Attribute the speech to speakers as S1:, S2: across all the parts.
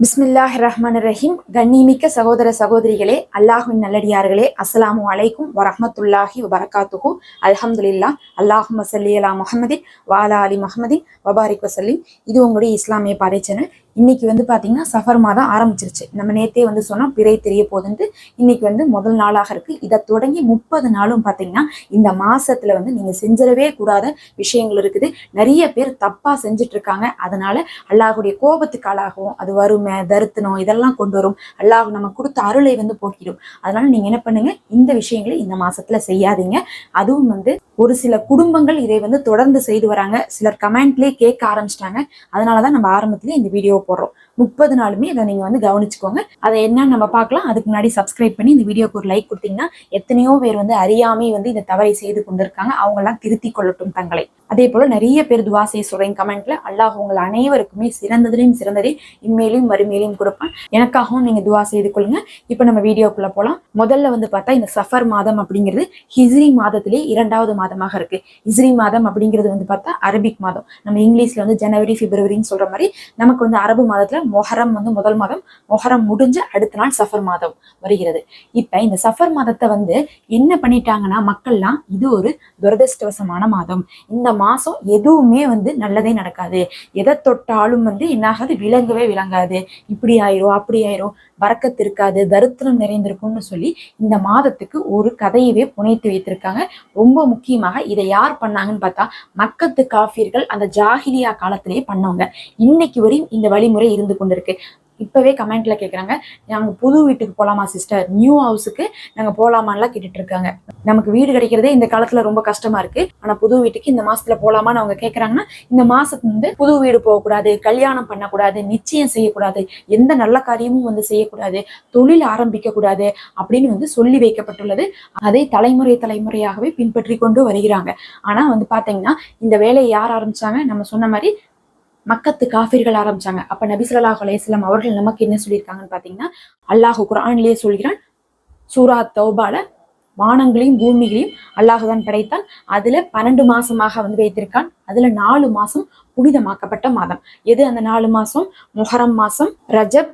S1: பிஸ்மில்லாஹ் ரஹ்மான் ரஹீம் கண்ணிமிக்க சகோதர சகோதரிகளே அல்லாஹுவின் நல்லடியார்களே அஸ்ஸலாமு அலைக்கும் வரஹமத்துல்லாஹி வபரகாத்துஹு. அல்ஹம்துலில்லா அல்லாஹ் மசல்லி அலா முஹம்மதின் வாலா அலி முகமதி வபாரிக் வசல்லி இது உங்களுடைய இஸ்லாமிய பாதை சேனல் இன்னைக்கு வந்து பார்த்தீங்கன்னா சஃபர் மாதம் ஆரம்பிச்சிருச்சு. நம்ம நேத்தே வந்து சொன்னோம் பிறை தெரிய போதுன்ட்டு இன்னைக்கு வந்து முதல் நாளாக இருக்கு. இதை தொடங்கி முப்பது நாளும் பார்த்தீங்கன்னா இந்த மாசத்துல வந்து நீங்க செஞ்சிடவே கூடாத விஷயங்கள் இருக்குது. நிறைய பேர் தப்பா செஞ்சுட்டு இருக்காங்க அதனால அல்லாஹுடைய கோபத்துக்கு ஆளாகவும் அது வறுமை தருத்தனம் இதெல்லாம் கொண்டு வரும். அல்லாஹ் நம்ம கொடுத்த அருளை வந்து போக்கிடும். அதனால நீங்க என்ன பண்ணுங்க இந்த விஷயங்களை இந்த மாசத்துல செய்யாதீங்க. அதுவும் வந்து ஒரு சில குடும்பங்கள் இதை வந்து தொடர்ந்து செய்து வராங்க. சிலர் கமெண்ட்லேயே கேட்க ஆரம்பிச்சிட்டாங்க. அதனாலதான் நம்ம ஆரம்பத்திலேயே இந்த வீடியோ போடுறோம். முப்பது நாளுமே இதை நீங்க வந்து கவனிச்சுக்கோங்க. அதை என்னன்னு நம்ம பார்க்கலாம். அதுக்கு முன்னாடி சப்ஸ்கிரைப் பண்ணி இந்த வீடியோக்கு ஒரு லைக் கொடுத்தீங்கன்னா எத்தனையோ பேர் வந்து அறியாமே வந்து இந்த தவறை செய்து கொண்டிருக்காங்க. அவங்க எல்லாம் திருத்தி கொள்ளட்டும் தங்களை. அதே போல நிறைய பேர் துவா செய்ய சொல்றேன் கமெண்ட்ல அல்லாஹ் உங்கள் அனைவருக்குமே சிறந்ததுலையும் சிறந்ததே இன்மேலையும் மறுமையிலையும் கொடுப்பான். எனக்காகவும் நீங்க துவா செய்து கொள்ளுங்க. இப்போ நம்ம வீடியோக்குள்ள போலாம். முதல்ல வந்து பார்த்தா இந்த சஃபர் மாதம் அப்படிங்கிறது ஹிஸ்ரி மாதத்திலே இரண்டாவது மாதமாக இருக்கு. ஹிஸ்ரி மாதம் அப்படிங்கிறது வந்து பார்த்தா அரபிக் மாதம். நம்ம இங்கிலீஷ்ல வந்து ஜனவரி பிப்ரவரின்னு சொல்ற மாதிரி நமக்கு வந்து அரபு மாதத்துல மொஹரம் வந்து முதல் மாதம் மொஹரம் முடிஞ்ச அடுத்த நாள் சஃபர் மாதம் வருகிறது. இப்ப இந்த சஃபர் மாதத்தை வந்து என்ன பண்ணிட்டாங்கன்னா மக்கள்லாம் இது ஒரு துரதிருஷ்டவசமான மாதம். இந்த மாதம் எதுவுமே வந்து நல்லதே நடக்காது. எதை தொட்டாலும் வந்து என்னாகாது? விளங்கவே விளங்காது. இப்படி ஆயிரும் அப்படி ஆயிரும். வரக்கத்து இருக்காது தரித்திரம் நிறைந்திருக்கும்னு சொல்லி இந்த மாதத்துக்கு ஒரு கதையவே புனைத்து வைத்திருக்காங்க. ரொம்ப முக்கியமாக இதை யார் பண்ணாங்கன்னு பார்த்தா மக்கத்து காஃபியர்கள் அந்த ஜாகிலியா காலத்திலேயே பண்ணவங்க. இன்னைக்கு வரையும் இந்த வழிமுறை இருந்து கொண்டிருக்கு. இப்பவே கமெண்ட்ல கேட்குறாங்க நாங்கள் புது வீட்டுக்கு போகலாமா சிஸ்டர் நியூ ஹவுஸுக்கு நாங்க போகலாமான்லாம் கேட்டுட்டு இருக்காங்க நமக்கு வீடு கிடைக்கிறதே இந்த காலத்துல ரொம்ப கஷ்டமா இருக்கு. ஆனா புது வீட்டுக்கு இந்த மாசத்துல போலாமான்னு அவங்க கேட்குறாங்கன்னா இந்த மாசத்துல வந்து புது வீடு போகக்கூடாது கல்யாணம் பண்ணக்கூடாது நிச்சயம் செய்யக்கூடாது எந்த நல்ல காரியமும் வந்து செய்யக்கூடாது தொழில் ஆரம்பிக்க கூடாது அப்படின்னு வந்து சொல்லி வைக்கப்பட்டுள்ளது. அதை தலைமுறை தலைமுறையாகவே பின்பற்றி கொண்டு வருகிறாங்க. ஆனா வந்து பார்த்தீங்கன்னா இந்த வேலையை யார் ஆரம்பிச்சாங்க? நம்ம சொன்ன மாதிரி மக்கத்து காஃபிர்கள் ஆரம்பிச்சாங்க. அப்ப நபி அலையம் அவர்கள் நமக்கு என்ன சொல்லியிருக்காங்கன்னு பாத்தீங்கன்னா அல்லாஹு குரான்லயே சொல்கிறான் சூரா தௌபால வானங்களையும் பூமிகளையும் அல்லாஹுதான் படைத்தான். அதுல பன்னெண்டு மாசமாக வந்து வைத்திருக்கான். அதுல நாலு மாசம் புனிதமாக்கப்பட்ட மாதம். எது அந்த நாலு மாசம்? முஹரம் மாசம் ரஜப்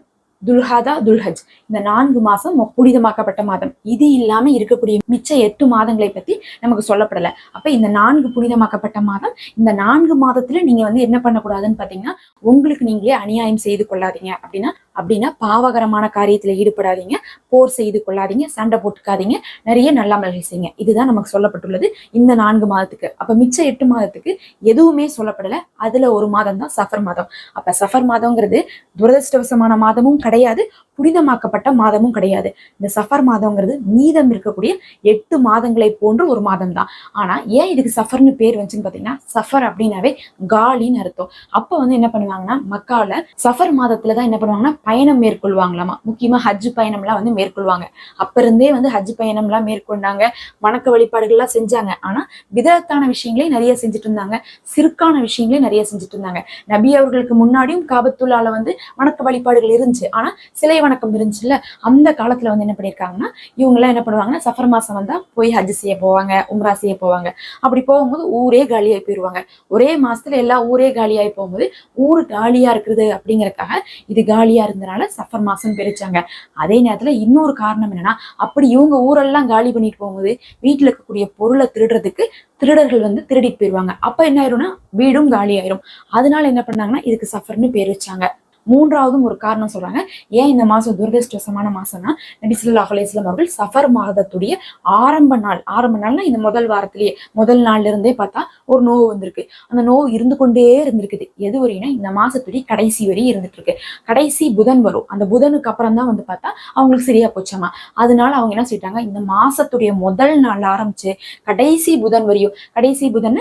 S1: துல்ஹாதா துல்ஹஜ். இந்த நான்கு மாசம் புனிதமாக்கப்பட்ட மாதம். இது இல்லாம இருக்கக்கூடிய மிச்ச எட்டு மாதங்களை பத்தி நமக்கு சொல்லப்படல. அப்ப இந்த நான்கு புனிதமாக்கப்பட்ட மாதம் இந்த நான்கு மாதத்துல நீங்க வந்து என்ன பண்ணக்கூடாதுன்னு பாத்தீங்கன்னா உங்களுக்கு நீங்களே அநியாயம் செய்து கொள்ளாதீங்க. அப்படின்னா அப்படின்னா பாவகரமான காரியத்துல ஈடுபடாதீங்க. போர் செய்து கொள்ளாதீங்க. சண்டை போட்டுக்காதீங்க. நிறைய நல்லாமல்கள் செய்யுங்க. இதுதான் நமக்கு சொல்லப்பட்டுள்ளது இந்த நான்கு மாதத்துக்கு. அப்ப மிச்ச எட்டு மாதத்துக்கு எதுவுமே சொல்லப்படல. அதுல ஒரு மாதம் தான் சஃபர் மாதம். அப்ப சஃபர் மாதம்ங்கிறது துரதிருஷ்டவசமான மாதமும் கிடையாது. புனிதமாக்கப்பட்ட மாதமும் கிடையாது. இந்த சஃபர் மாதம்ங்கிறது மீதம் இருக்கக்கூடிய எட்டு மாதங்களை போன்ற ஒரு மாதம் தான் ஆனா ஏன் இதுக்கு சஃபர்னு பேர் வந்துச்சுன்னு பார்த்தீங்கன்னா சஃபர் அப்படின்னாவே காலின்னு அர்த்தம். அப்ப வந்து என்ன பண்ணுவாங்கன்னா மக்கால சஃபர் மாதத்துல தான் என்ன பண்ணுவாங்கன்னா பயணம் மேற்கொள்வாங்களாமா. முக்கியமா ஹஜ் பயணம்லாம் வந்து மேற்கொள்வாங்க. அப்ப இருந்தே வந்து ஹஜ் பயணம்லாம் மேற்கொண்டாங்க. வணக்க வழிபாடுகள்லாம் செஞ்சாங்க. ஆனா விதத்தான விஷயங்களையும் நிறைய செஞ்சுட்டு இருந்தாங்க சிறுக்கான விஷயங்களையும் நிறைய செஞ்சுட்டு இருந்தாங்க நபி அவர்களுக்கு முன்னாடியும் காபத்துள்ளால வந்து வணக்க வழிபாடுகள் இருந்துச்சு. ஆனா சிலை வணக்கம் இருந்துச்சுல்ல அந்த காலத்துல வந்து என்ன பண்ணியிருக்காங்கன்னா இவங்க எல்லாம் என்ன பண்ணுவாங்கன்னா சஃபர் மாசம் வந்தா போய் ஹஜ் செய்ய போவாங்க உம்ரா செய்ய போவாங்க. அப்படி போகும்போது ஊரே காலியாகி போயிடுவாங்க ஒரே மாசத்துல எல்லா ஊரே காலியாகி போகும்போது ஊர் காலியா இருக்கிறது அப்படிங்கறதுக்காக இது காலியா இருந்தனால சஃபர் மாசம் பிரிச்சாங்க அதே நேரத்துல இன்னொரு காரணம் என்னன்னா அப்படி இவங்க ஊரெல்லாம் காலி பண்ணிட்டு போகும்போது வீட்டுல இருக்கக்கூடிய பொருளை திருடுறதுக்கு திருடர்கள் வந்து திருடிட்டு போயிருவாங்க. அப்ப என்ன ஆயிரும்னா வீடும் காலி ஆயிரும் அதனால என்ன பண்ணாங்கன்னா இதுக்கு சஃபர்னு பேர் வச்சாங்க. மூன்றாவதும் ஒரு காரணம் சொல்றாங்க. ஏன் இந்த மாசம் துரதிருஷ்டவசமான மாசம்னா நபிசுல்லா ஸல்லல்லாஹு அவர்கள் சஃபர் மாதத்துடைய ஆரம்ப நாள். ஆரம்ப நாள்னா இந்த முதல் வாரத்திலேயே முதல் நாள்ல இருந்தே பார்த்தா ஒரு நோவு வந்திருக்கு. அந்த நோவு இருந்து கொண்டே இருந்திருக்குது. எது வரையும்னா இந்த மாசத்துடைய கடைசி வரையும் இருந்துட்டு இருக்கு கடைசி புதன் வரும். அந்த புதனுக்கு அப்புறம் தான் வந்து பார்த்தா அவங்களுக்கு சரியா போச்சாமா அதனால அவங்க என்ன சொல்லிட்டாங்க இந்த மாசத்துடைய முதல் நாள் ஆரம்பிச்சு கடைசி புதன் வரையும் கடைசி புதன்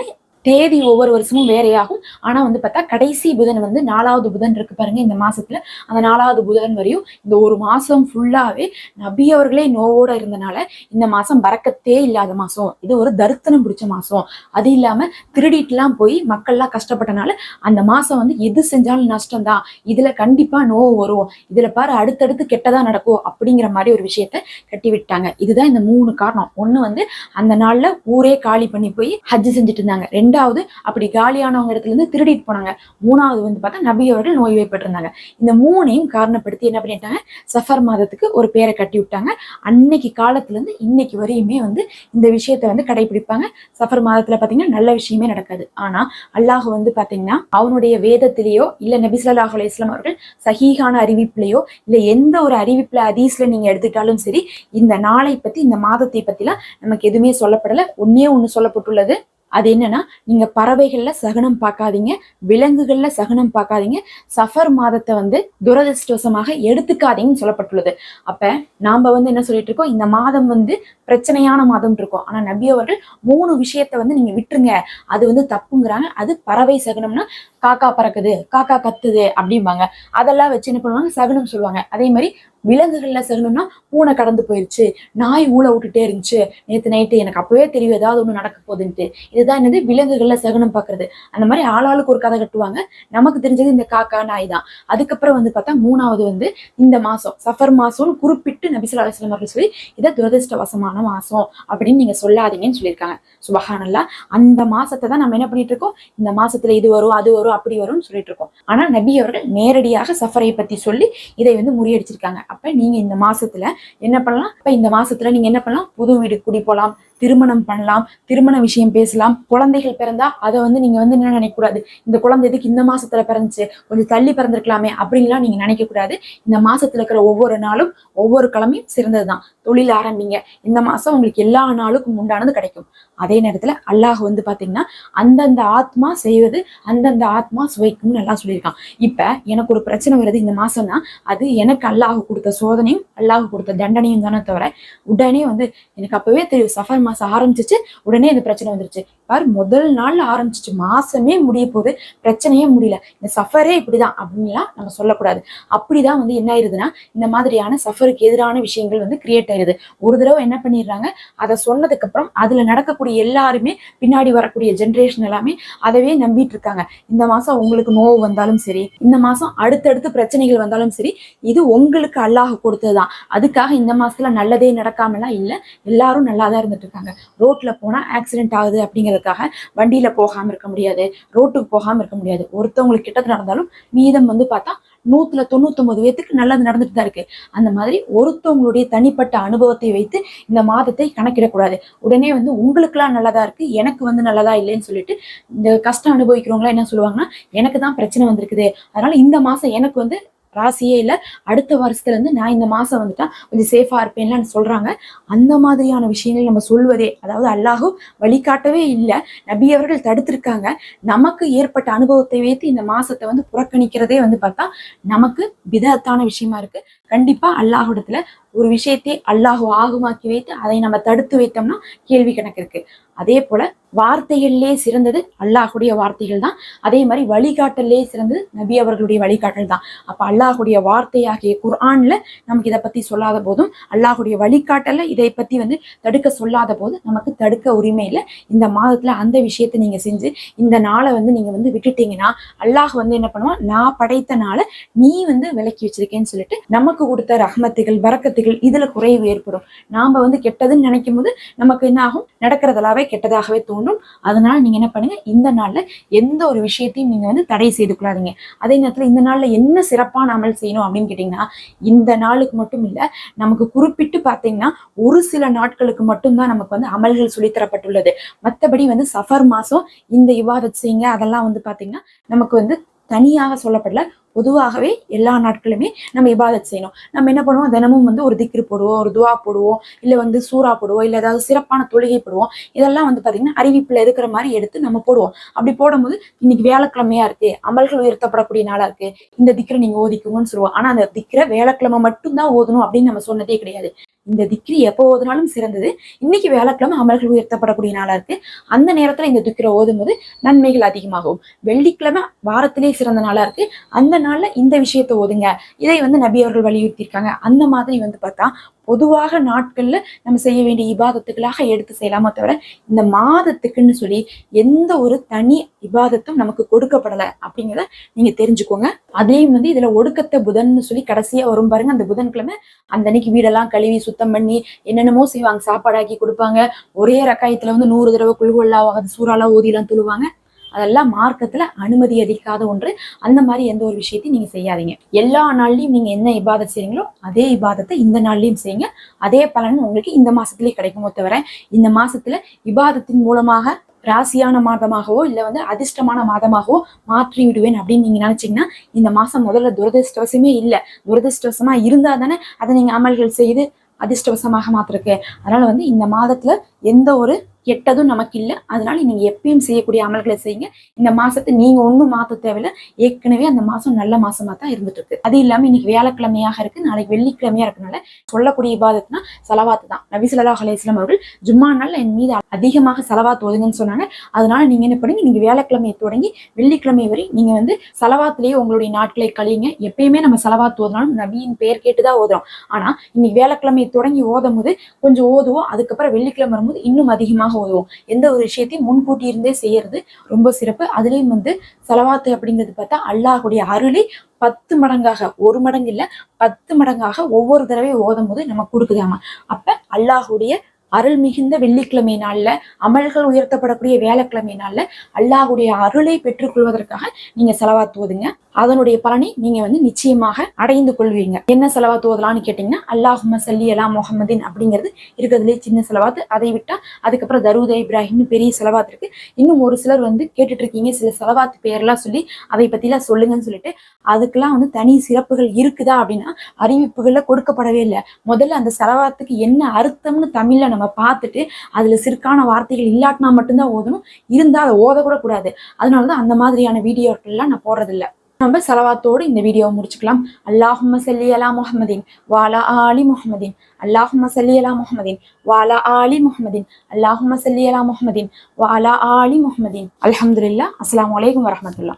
S1: தேதி ஒவ்வொரு வருஷமும் வேறையாகும். ஆனால் வந்து பார்த்தா கடைசி புதன் வந்து நாலாவது புதன் இருக்கு பாருங்க இந்த மாசத்துல. அந்த நாலாவது புதன் வரையும் இந்த ஒரு மாசம் ஃபுல்லாவே நபி அவர்களே நோவோட இருந்தனால இந்த மாசம் பறக்கத்தே இல்லாத மாசம். இது ஒரு தரித்தனம் பிடிச்ச மாசம். அது இல்லாம திருடிட்டுலாம் போய் மக்கள்லாம் கஷ்டப்பட்டனால அந்த மாசம் வந்து எது செஞ்சாலும் நஷ்டம்தான். இதுல கண்டிப்பா நோவு வரும். இதுல பாரு அடுத்தடுத்து கெட்டதா நடக்கும் அப்படிங்கிற மாதிரி ஒரு விஷயத்த கட்டி விட்டாங்க இதுதான் இந்த மூணு காரணம். ஒன்று வந்து அந்த நாள்ல ஊரே காலி பண்ணி போய் ஹஜ் செஞ்சுட்டு இருந்தாங்க. ரெண்டு ரெண்டாவது அப்படி காலியானவங்க இடத்துல இருந்து திருடிட்டு போனாங்க. மூணாவது வந்து பார்த்தா நபி அவர்கள் நோய் நோய்வாய்ப்பட்டிருந்தாங்க இந்த மூணையும் காரணப்படுத்தி என்ன பண்ணிட்டாங்க? சஃபர் மாதத்துக்கு ஒரு பேரை கட்டி விட்டாங்க. அன்னைக்கு காலத்துல இருந்து இன்னைக்கு வரையுமே வந்து இந்த விஷயத்தை வந்து கடைபிடிப்பாங்க. சஃபர் மாதத்துல பாத்தீங்கன்னா நல்ல விஷயமே நடக்காது. ஆனா அல்லாஹ் வந்து பாத்தீங்கன்னா அவனுடைய வேதத்திலேயோ இல்ல நபிசல்லாஹ் அலி இஸ்லாம் அவர்கள் சஹீகான அறிவிப்புலையோ இல்ல எந்த ஒரு அறிவிப்புல அதீஸ்ல நீங்க எடுத்துக்கிட்டாலும் சரி இந்த நாளை பத்தி இந்த மாதத்தை பத்திலாம் நமக்கு எதுவுமே சொல்லப்படல. ஒன்னே ஒண்ணு சொல்லப்பட்டுள்ளது. அது என்னன்னா நீங்க பறவைகள்ல சகனம் பார்க்காதீங்க விலங்குகள்ல சகனம் பார்க்காதீங்க சஃபர் மாதத்தை வந்து துரதிருஷ்டவசமாக எடுத்துக்காதீங்கன்னு சொல்லப்பட்டுள்ளது. அப்ப நாம வந்து என்ன சொல்லிட்டு இருக்கோம்? இந்த மாதம் வந்து பிரச்சனையான மாதம் இருக்கும். ஆனா நபி அவர்கள் மூணு விஷயத்த வந்து நீங்க விட்டுருங்க. அது வந்து தப்புங்கிறாங்க. அது பறவை சகனம்னா காக்கா பறக்குது காக்கா கத்துது அப்படிம்பாங்க. அதெல்லாம் வச்சு என்ன பண்ணுவாங்க? சகனம் சொல்லுவாங்க. அதே மாதிரி விலங்குகள்ல சொல்லணும்னா பூனை கடந்து போயிருச்சு நாய் ஊழ விட்டுட்டே இருந்துச்சு. நேற்று நைட்டு எனக்கு அப்பவே தெரியும் ஏதாவது ஒண்ணு நடக்க போகுதுன்ட்டு. இதுதான் என்னது? விலங்குகள்ல சகுனம் பாக்குறது. அந்த மாதிரி ஆளாளுக்கு ஒரு கதை கட்டுவாங்க. நமக்கு தெரிஞ்சது இந்த காக்கா நாய் தான். அதுக்கப்புறம் வந்து பார்த்தா மூணாவது வந்து இந்த மாசம் சஃபர் மாசம்னு குறிப்பிட்டு நபிசுல்லா அலுவலம் அவர்கள் சொல்லி இதை துரதிருஷ்டவசமான மாசம் அப்படின்னு நீங்க சொல்லாதீங்கன்னு சொல்லியிருக்காங்க. சுபஹானல்லா அந்த மாசத்தை தான் நம்ம என்ன பண்ணிட்டு இருக்கோம்? இந்த மாசத்துல இது வரும் அது வரும் அப்படி வரும்னு சொல்லிட்டு இருக்கோம். ஆனா நபி அவர்கள் நேரடியாக சஃபரை பத்தி சொல்லி இதை வந்து முறியடிச்சிருக்காங்க. அப்ப நீங்க இந்த மாதத்தில் என்ன பண்ணலாம்? இப்போ இந்த மாதத்தில் நீங்க என்ன பண்ணலாம்? புது வீடு குடி போலாம். திருமணம் பண்ணலாம் திருமண விஷயம் பேசலாம். குழந்தைகள் பிறந்தா அதை வந்து நீங்க வந்து என்ன நினைக்கக்கூடாது? இந்த குழந்தை எதுக்கு இந்த மாசத்துல பிறந்துச்சு? கொஞ்சம் தள்ளி பிறந்திருக்கலாமே அப்படின்லாம் நீங்க நினைக்க கூடாது இந்த மாசத்துல இருக்கிற ஒவ்வொரு நாளும் ஒவ்வொரு கிழமையும் சிறந்ததுதான். தொழில் ஆரம்பிங்க. இந்த மாசம் உங்களுக்கு எல்லா நாளுக்கும் உண்டானது கிடைக்கும். அதே நேரத்துல அல்லாஹ் வந்து பாத்தீங்கன்னா அந்தந்த ஆத்மா செய்வது அந்தந்த ஆத்மா சுவைக்கும்னு நல்லா சொல்லியிருக்கான். இப்ப எனக்கு ஒரு பிரச்சனை வருது இந்த மாசம்னா அது எனக்கு அல்லாஹ் கொடுத்த சோதனையும் அல்லாஹ் கொடுத்த தண்டனையும் தானே தவிர உடனே வந்து எனக்கு அப்பவே தெரியும் சஃபர் மாசம் ஆரம்பிச்சிச்சு உடனே இந்த பிரச்சனை வந்துருச்சு. பாரு முதல் நாள்ல ஆரம்பிச்சிச்சு. மாசமே முடிய போகுது பிரச்சனையே முடியல. இந்த சஃபரே இப்படிதான் அப்படின்லாம் நம்ம சொல்லக்கூடாது. அப்படிதான் வந்து என்ன ஆயிருதுன்னா இந்த மாதிரியான சஃபருக்கு எதிரான விஷயங்கள் வந்து கிரியேட் ஆயிருது. ஒரு தடவை என்ன பண்ணிடுறாங்க அதை சொன்னதுக்கு அப்புறம் அதுல நடக்கக்கூடிய எல்லாருமே பின்னாடி வரக்கூடிய ஜென்ரேஷன் எல்லாமே அதவே நம்பிட்டு இருக்காங்க. இந்த மாசம் உங்களுக்கு நோவு வந்தாலும் சரி இந்த மாசம் அடுத்தடுத்து பிரச்சனைகள் வந்தாலும் சரி இது உங்களுக்கு அல்லாஹ் கொடுத்ததுதான். அதுக்காக இந்த மாசத்துல நல்லதே நடக்காமலாம் இல்ல எல்லாரும் நல்லா தான் இருந்துட்டு இருக்காங்க. ரோட்ல போனா ஆக்சிடென்ட் ஆகுது அப்படிங்கிறதுக்காக வண்டியில போகாம இருக்க முடியாது ரோட்டுக்கு போகாம இருக்க முடியாது. ஒருத்தவங்களுக்கு கிட்டத்து நடந்தாலும் மீதம் வந்து பார்த்தா நூத்துல தொண்ணூத்தொன்பது பேத்துக்கு நல்லது நடந்துட்டு தான் இருக்கு. அந்த மாதிரி ஒருத்தவங்களுடைய தனிப்பட்ட அனுபவத்தை வைத்து இந்த மாதத்தை கணக்கிடக்கூடாது. உடனே வந்து உங்களுக்குலாம் நல்லதா இருக்கு எனக்கு வந்து நல்லதா இல்லைன்னு சொல்லிட்டு இந்த கஷ்டம் அனுபவிக்கிறவங்களாம் என்ன சொல்லுவாங்கன்னா எனக்கு தான் பிரச்சனை வந்திருக்குது. அதனால இந்த மாசம் எனக்கு வந்து ராசியே இல்லை. அடுத்த வருஷத்துல இருந்து நான் இந்த மாதம் வந்துட்டா கொஞ்சம் சேஃபாக இருப்பேன்லாம் சொல்றாங்க. அந்த மாதிரியான விஷயங்கள் நம்ம சொல்வதே அதாவது அல்லாஹு வழிகாட்டவே இல்லை. நபி அவர்கள் தடுத்திருக்காங்க. நமக்கு ஏற்பட்ட அனுபவத்தை வைத்து இந்த மாதத்தை வந்து புறக்கணிக்கிறதே வந்து பார்த்தா நமக்கு விதத்தான விஷயமா இருக்கு. கண்டிப்பா அல்லாஹிடத்துல ஒரு விஷயத்தை அல்லாஹ் ஆகுமாக்கி வைத்து அதை நம்ம தடுத்து வைத்தோம்னா கேள்வி கணக்கு இருக்கு. அதே போல வார்த்தைகளிலே சிறந்தது அல்லாஹுடைய வார்த்தைகள் தான். அதே மாதிரி வழிகாட்டல்லே சிறந்தது நபி அவர்களுடைய வழிகாட்டல் தான். அப்ப அல்லாஹுடைய வார்த்தையாகிய குர்ஆன்ல நமக்கு இதை பத்தி சொல்லாத போதும் அல்லாஹுடைய வழிகாட்டல இதை பத்தி வந்து தடுக்க சொல்லாத போது நமக்கு தடுக்க உரிமை இல்லை. இந்த மாதத்துல அந்த விஷயத்தை நீங்க செஞ்சு இந்த நாளை வந்து நீங்க வந்து விட்டுட்டீங்கன்னா அல்லாஹ் வந்து என்ன பண்ணுவான் நான் படைத்த நாளை நீ வந்து விலக்கி வச்சிருக்கேன்னு சொல்லிட்டு நமக்கு கொடுத்த ரஹ்மத்துகள் வரக்கத்துகள் இதுல குறைவு ஏற்படும். நாம வந்து கெட்டதுன்னு நினைக்கும் போது நமக்கு என்ன ஆகும்? நடக்கிறதெல்லாவே கெட்டதாகவே தோன்றும். அதனால நீங்க என்ன பண்ணுங்க? இந்த நாள்ல எந்த ஒரு விஷயத்தையும் நீங்க வந்து தடை செய்து கொள்ளாதீங்க அதே நேரத்துல இந்த நாள்ல என்ன சிறப்பான அமல் செய்யணும் அப்படின்னு கேட்டீங்கன்னா இந்த நாளுக்கு மட்டும் இல்ல நமக்கு குறிப்பிட்டு பார்த்தீங்கன்னா ஒரு சில நாட்களுக்கு மட்டும்தான் நமக்கு வந்து அமல்கள் சொல்லித்தரப்பட்டுள்ளது. மற்றபடி வந்து சஃபர் மாசம் இந்த இவாதத் செய்யுங்க அதெல்லாம் வந்து பாத்தீங்கன்னா நமக்கு வந்து தனியாக சொல்லப்படல. பொதுவாகவே எல்லா நாட்களுமே நம்ம இபாதத் செய்யணும். நம்ம என்ன பண்ணுவோம்? தினமும் வந்து ஒரு திக்ரு போடுவோம் ஒரு துவா போடுவோம் இல்லை வந்து சூறா போடுவோம் இல்லை ஏதாவது சிறப்பான தொழுகை போடுவோம். இதெல்லாம் வந்து பார்த்தீங்கன்னா அறிவிப்பில் இருக்கிற மாதிரி எடுத்து நம்ம போடுவோம். அப்படி போடும்போது இன்னைக்கு வியாழக்கிழமையா இருக்கு அமல்கள் உயர்த்தப்படக்கூடிய நாளா இருக்கு இந்த திக்ரை நீங்க ஓதிக்குங்கன்னு சொல்லுவோம். ஆனா அந்த திக்ரை வியாழக்கிழமை மட்டும்தான் ஓதணும் அப்படின்னு நம்ம சொன்னதே கிடையாது. இந்த திக்ரி எப்போ ஓதுனாலும் சிறந்தது. இன்னைக்கு வியாழக்கிழமை அமல்கள் உயர்த்தப்படக்கூடிய நாளா இருக்கு. அந்த நேரத்துல இந்த திக்ரை ஓதும்போது நன்மைகள் அதிகமாகும். வெள்ளிக்கிழமை வாரத்திலே சிறந்த நாளா இருக்கு. அந்த நாள்ல இந்த விஷயத்தை ஓதுங்க. இதை வந்து நபி அவர்கள் வலியுறுத்தியிருக்காங்க. அந்த மாதிரி வந்து பார்த்தா பொதுவாக நாட்களில் நம்ம செய்ய வேண்டிய இபாதத்துக்களாக எடுத்து செய்யலாமோ தவிர இந்த மாதத்துக்குன்னு சொல்லி எந்த ஒரு தனி இபாதத்தும் நமக்கு கொடுக்கப்படலை அப்படிங்கிறத நீங்கள் தெரிஞ்சுக்கோங்க. அதையும் வந்து இதில் ஒடுக்கத்தை புதன்னு சொல்லி கடைசியாக வரும் பாருங்க. அந்த புதன்கிழமை அந்த அன்னைக்கு வீடெல்லாம் கழுவி சுத்தம் பண்ணி என்னென்னமோ செய்வாங்க. சாப்பாடாக்கி கொடுப்பாங்க. ஒரே ரக்காயத்தில் வந்து நூறு தடவை குழுவெல்லாம் சூறாலாம் ஊதியெல்லாம் துழுவாங்க அதெல்லாம் மார்க்கத்தில் அனுமதி அளிக்காத ஒன்று. அந்த மாதிரி எந்த ஒரு விஷயத்தையும் நீங்கள் செய்யாதீங்க. எல்லா நாள்லையும் நீங்கள் என்ன இபாதம் செய்கிறீங்களோ அதே இபாதத்தை இந்த நாள்லையும் செய்யுங்க. அதே பலன் உங்களுக்கு இந்த மாதத்துலேயே கிடைக்குமோ தவிர இந்த மாதத்தில் இபாதத்தின் மூலமாக ராசியான மாதமாகவோ இல்லை வந்து அதிர்ஷ்டமான மாதமாகவோ மாற்றி விடுவேன் அப்படின்னு நீங்க நினைச்சீங்கன்னா இந்த மாசம் முதல்ல துரதிருஷ்டவசமே இல்லை. துரதிருஷ்டவசமா இருந்தா தானே அதை நீங்க அமல்கள் செய்து அதிர்ஷ்டவசமாக மாத்திருக்கு. அதனால வந்து இந்த மாதத்துல எந்த ஒரு கெட்டதும் நமக்கு இல்லை அதனால நீங்க எப்பயும் செய்யக்கூடிய அமல்களை செய்யுங்க. இந்த மாசத்தை நீங்க ஒன்றும் மாத்த தேவையில்ல. ஏற்கனவே அந்த மாசம் நல்ல மாசமா தான் இருந்துட்டு இருக்கு அது இல்லாம இன்னைக்கு வியாழக்கிழமையாக இருக்கு. நாளைக்கு வெள்ளிக்கிழமையா இருக்கனால சொல்லக்கூடிய இபாதத்னா செலவாத்து தான். நபி ஸல்லல்லாஹு அலையம் அவர்கள் ஜும்மா நாள் என் மீது அதிகமாக செலவாத்து ஒதுங்கன்னு சொன்னாங்க. அதனால நீங்க என்ன பண்ணுங்க நீங்க வியாழக்கிழமையை தொடங்கி வெள்ளிக்கிழமை வரை நீங்க வந்து செலவாத்துலயே உங்களுடைய நாட்களை கழியுங்க. எப்பயுமே நம்ம செலவாத்து ஓதுனாலும் நபியின் பெயர் கேட்டுதான் ஓதுறோம். ஆனா இன்னைக்கு வியாழக்கிழமையை தொடங்கி ஓதும் போது கொஞ்சம் ஓதுவோம். அதுக்கப்புறம் வெள்ளிக்கிழமை வரும்போது இன்னும் அதிகமாக ஓதுவோம் எந்த ஒரு விஷயத்தையும் முன்கூட்டி இருந்தே செய்யறது ரொம்ப சிறப்பு. அதுலேயும் வந்து செலவாத்து அப்படிங்கிறது பார்த்தா அல்லாஹுடைய அருளை பத்து மடங்காக ஒரு மடங்கு இல்ல பத்து மடங்காக ஒவ்வொரு தடவை ஓதும் போது நமக்கு கொடுக்குதாமா? அப்ப அல்லாஹுடைய அருள் மிகுந்த வெள்ளிக்கிழமை நாள்ல அமல்கள் உயர்த்தப்படக்கூடிய வியாழக்கிழமை நாள்ல அல்லாஹுடைய அருளை பெற்றுக்கொள்வதற்காக நீங்க செலவாத்துவதுங்க அதனுடைய பலனை நீங்க வந்து நிச்சயமாக அடைந்து கொள்வீங்க. என்ன செலவாத்து ஓதலாம்னு கேட்டீங்கன்னா அல்லாஹும சல்லி அலா முகமதின் அப்படிங்கிறது இருக்கிறதுலே சின்ன செலவாத்து அதை விட்டா அதுக்கப்புறம் தருதா இப்ராஹிம்னு பெரிய செலவாத்து இருக்கு. இன்னும் ஒரு சிலர் வந்து கேட்டுட்டு இருக்கீங்க சில செலவாத்து பெயர்லாம் சொல்லி அதை பத்திலாம் சொல்லுங்கன்னு சொல்லிட்டு அதுக்கெல்லாம் வந்து தனி சிறப்புகள் இருக்குதா அப்படின்னா அறிவிப்புகள்ல கொடுக்கப்படவே இல்லை. முதல்ல அந்த செலவாத்துக்கு என்ன அர்த்தம்னு தமிழ்ல நம்ம பார்த்துட்டு அதுல சிற்கான வார்த்தைகள் இல்லாட்டினா மட்டும்தான் ஓதணும். இருந்தா அதை ஓதக்கூட கூடாது. அதனாலதான் அந்த மாதிரியான வீடியோக்கள்லாம் நான் போடுறதில்ல. நம்ம செலவாத்தோடு இந்த வீடியோவை முடிச்சுக்கலாம். அல்லாஹும் சல்லி அலா முஹம்மதின் வாலா ஆலி முஹம்மதின் அல்லாஹும் சல்லி அலா முஹம்மதின் வாலா ஆலி முஹம்மதின் அல்லாஹும் சல்லி அலா முஹம்மதின் வாலா ஆலி முஹம்மதின். அலமதுல்லா அஸ்லாம் வலைக்கம் வரமத்துல்லா